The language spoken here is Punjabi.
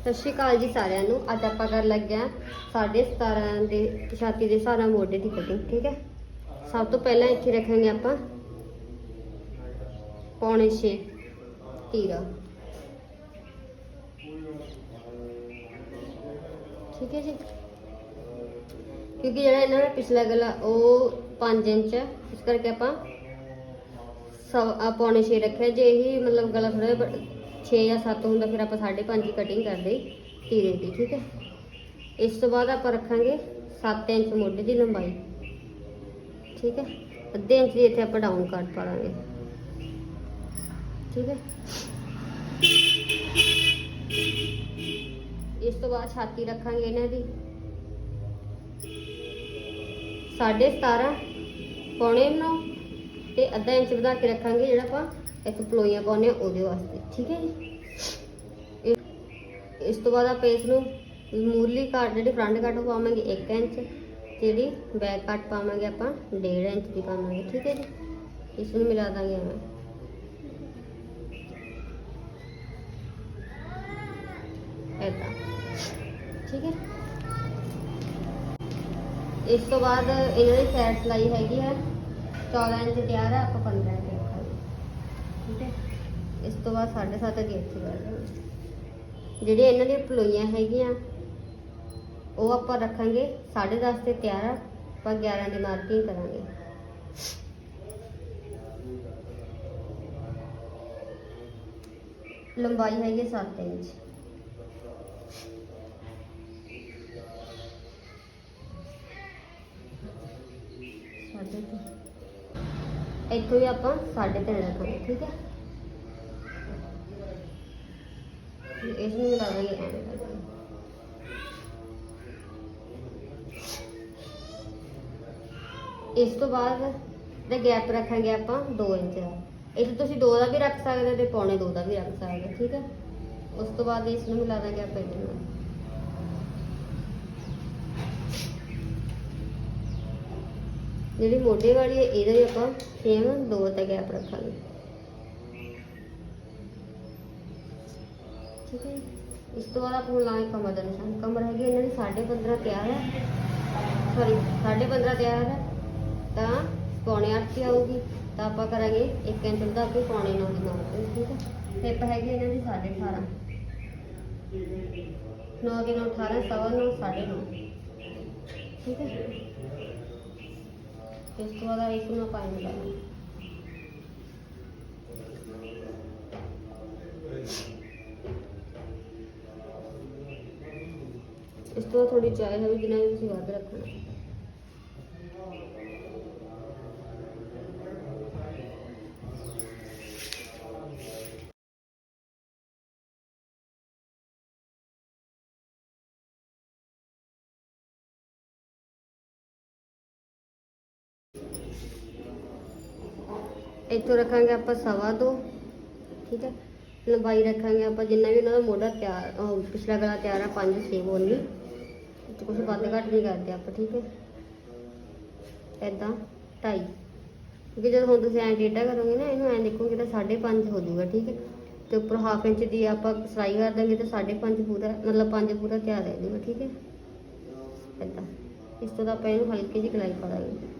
ਸਤਿ ਸ਼੍ਰੀ ਅਕਾਲ ਜੀ ਸਾਰਿਆਂ ਨੂੰ। ਅੱਜ ਆਪਾਂ ਕਰਨ ਲੱਗੇ ਆ 17.5 ਦੇ ਛਾਤੀ ਦੇ ਸਾਰਾ ਮੋਢੇ ਦੀ ਕਟਿੰਗ ਠੀਕ ਹੈ? ਸਭ ਤੋਂ ਪਹਿਲਾਂ ਇੱਥੇ ਰੱਖਾਂਗੇ ਆਪਾਂ ਪੌਣੇ 6 ਤੀਰਾ। ਠੀਕ ਹੈ ਜੀ? ਕਿਉਂਕਿ ਜਿਹੜਾ ਇਹਨਾਂ ਦਾ ਪਿਛਲਾ ਗਲਾ, ਉਹ 5 ਇੰਚ ਹੈ। ਇਸ ਕਰਕੇ ਆਪਾਂ ਸਵ ਆ ਪੌਣੇ 6 ਰੱਖਿਆ। ਜੇ ਇਹ ਮਤਲਬ ਗਲਾ ਥੋੜਾ 6 ਜਾਂ 7 ਹੁੰਦਾ, ਫਿਰ ਆਪਾਂ 5.5 ਦੀ ਕਟਿੰਗ ਕਰਦੇ ਤੀਰੇ ਦੀ ਠੀਕ ਹੈ? ਇਸ ਤੋਂ ਬਾਅਦ ਆਪਾਂ ਰੱਖਾਂਗੇ 7 ਇੰਚ ਮੋਢੇ ਦੀ ਲੰਬਾਈ, ਠੀਕ ਹੈ? ਅੱਧੇ ਇੰਚ ਦੀ ਇੱਥੇ ਆਪਾਂ ਡਾਊਨ ਕੱਟ ਪਾਵਾਂਗੇ ਠੀਕ ਹੈ? ਇਸ ਤੋਂ ਬਾਅਦ ਛਾਤੀ ਰੱਖਾਂਗੇ ਇਹਨਾਂ ਦੀ। 17.5 ਪੌਣੇ 9 ਤੇ ਅੱਧਾ ਇੰਚ ਵਧਾ ਕੇ ਰੱਖਾਂਗੇ ਜਿਹੜਾ ਆਪਾਂ ਇੱਕ ਪਲੋਈਆਂ ਪਾਉਨੇ ਆ ਉਹਦੇ ਵਾਸਤੇ, ਠੀਕ ਹੈ ਜੀ? ਇਸ ਤੋਂ ਬਾਅਦ ਆਪਾਂ ਇਸ ਨੂੰ ਮੂਰਲੀ ਕੱਟ ਜਿਹੜੀ ਫਰੰਟ ਕੱਟ ਉਹ ਪਾਵਾਂਗੇ 1 ਇੰਚ, ਜਿਹੜੀ ਬੈਕ ਕੱਟ ਪਾਵਾਂਗੇ ਆਪਾਂ 1.5 ਇੰਚ ਦੀ ਪਾਵਾਂਗੇ, ਠੀਕ ਹੈ ਜੀ? ਇਸ ਨੂੰ ਮਿਲਾ ਦਾਂਗੇ ਐਵੇਂ ਏਦਾਂ ਠੀਕ ਹੈ? ਇਸ ਤੋਂ ਬਾਅਦ ਇਹਨਾਂ ਦੀ ਸਾਈਡ ਸਲਾਈ ਹੈਗੀ ਆ 14 ਇੰਚ ਤਿਆਰ ਆ ਆਪਾਂ 15 ਇੰਚ। ਠੀਕ ਹੈ? ਇਸ ਤੋਂ ਬਾਅਦ 7.5 ਦੀ ਇੱਥੇ ਕਰ ਦਾਂਗੇ ਜਿਹੜੇ ਇਹਨਾਂ ਦੀਆਂ ਪਲੋਈਆਂ ਹੈਗੀਆਂ, ਉਹ ਆਪਾਂ ਰੱਖਾਂਗੇ 10.5 ਤੇ ਤਿਆਰ ਆ, ਆਪਾਂ 11 ਦੀ ਮਾਰਕਿੰਗ ਕਰਾਂਗੇ। ਲੰਬਾਈ ਹੈਗੀ 7 ਇੰਚ। ਇੱਥੋਂ ਵੀ ਆਪਾਂ ਸਾਢੇ ਤਿੰਨ ਰੱਖਾਂਗੇ ਠੀਕ ਹੈ? ਇਸ ਨੂੰ ਲਾ ਦਾਂਗੇ ਇਸ ਤੋਂ ਬਾਅਦ ਦਾ ਗੈਪ ਰੱਖਾਂਗੇ ਆਪਾਂ 2 ਇੰਚ ਦਾ। ਇਹ ਤੁਸੀਂ 2 ਦਾ ਵੀ ਰੱਖ ਸਕਦੇ ਤੇ ਪੌਣੇ 2 ਦਾ ਵੀ ਰੱਖ ਸਕਦੇ ਠੀਕ ਹੈ? ਉਸ ਤੋਂ ਬਾਅਦ ਇਸ ਨੂੰ ਮਿਲਾ ਦਾਂਗੇ ਆਪਾਂ ਇਹਦੇ ਨਾਲ। ਜਿਹੜੀ ਮੋਢੇ ਵਾਲੀ ਹੈ, ਇਹਦਾ ਵੀ ਆਪਾਂ ਸੇਮ ਦੋ ਦਾ ਗੈਪ ਰੱਖਾਂਗੇ। ਠੀਕ ਹੈ ਇਸ ਤੋਂ ਬਾਅਦ ਆਪਾਂ ਨੂੰ ਲਾਂਗੇ ਕਮਰ ਦਾ ਨਿਸ਼ਾਨ। ਕਮਰ ਹੈਗੀ ਇਹਨਾਂ ਦੀ 15.5 ਤਿਆਰ ਹੈ। ਸੌਰੀ 15.5 ਤਿਆਰ ਹੈ। ਤਾਂ ਪੌਣੇ 8 ਦੀ ਆਊਗੀ। ਤਾਂ ਆਪਾਂ ਕਰਾਂਗੇ 1 ਇੰਚ ਦਾ ਕੇ ਪੌਣੇ 9 ਦੀ ਮਾਰਕ ਠੀਕ ਹੈ। ਹਿੱਪ ਹੈਗੀ ਇਹਨਾਂ ਦੀ 18.5 9 ਕੇ 9 18 ਸਵਾ 9 9.5 ਠੀਕ ਹੈ। ਇਸ ਤੋਂ ਬਾਅਦ ਇਸ ਨੂੰ ਇਸ ਤੋਂ ਥੋੜੀ ਚਾਹ ਹੈ ਵੀ ਜਿੰਨਾ ਤੁਸੀਂ ਵੱਧ ਰੱਖਣਾ। ਇੱਥੋਂ ਰੱਖਾਂਗੇ ਆਪਾਂ ਸਵਾ ਦੋ, ਠੀਕ ਹੈ? ਲੰਬਾਈ ਰੱਖਾਂਗੇ ਆਪਾਂ ਜਿੰਨਾ ਵੀ ਉਹਨਾਂ ਦਾ ਮੋਢਾ ਤਿਆਰ, ਉਹ ਪਿਛਲਾ ਗਲਾ ਤਿਆਰ ਆ 5 6 ਬੋਲੀ। ਤੇ ਕੁਝ ਵੱਧ ਘੱਟ ਨਹੀਂ ਕਰਦੇ ਆਪਾਂ, ਠੀਕ ਹੈ? ਐਦਾਂ ਢਾਈ। ਕਿਉਂਕਿ ਜਦੋਂ ਹੁਣ ਤੁਸੀਂ ਐਂ ਡੇਟਾ ਕਰੋਗੇ ਨਾ, ਇਹਨੂੰ ਐਂ ਦੇਖੋਗੇ ਤਾਂ 5.5 ਹੋ ਜਾਊਗਾ, ਠੀਕ ਹੈ? ਤੇ ਉੱਪਰ ਹਾਫ ਇੰਚ ਦੀ ਆਪਾਂ ਸਲਾਈ ਕਰ ਦਾਂਗੇ ਤਾਂ 5.5 ਪੂਰਾ, ਮਤਲਬ 5 ਪੂਰਾ ਤਿਆਰ ਰਹਿ ਜਾਊਗਾ, ਠੀਕ ਹੈ? ਐਦਾਂ ਇਸ ਤੋਂ ਤਾਂ ਆਪਾਂ ਇਹਨੂੰ ਹਲਕੀ ਜਿਹੀ ਕਲਾਈ ਪਾ ਦਾਂਗੇ।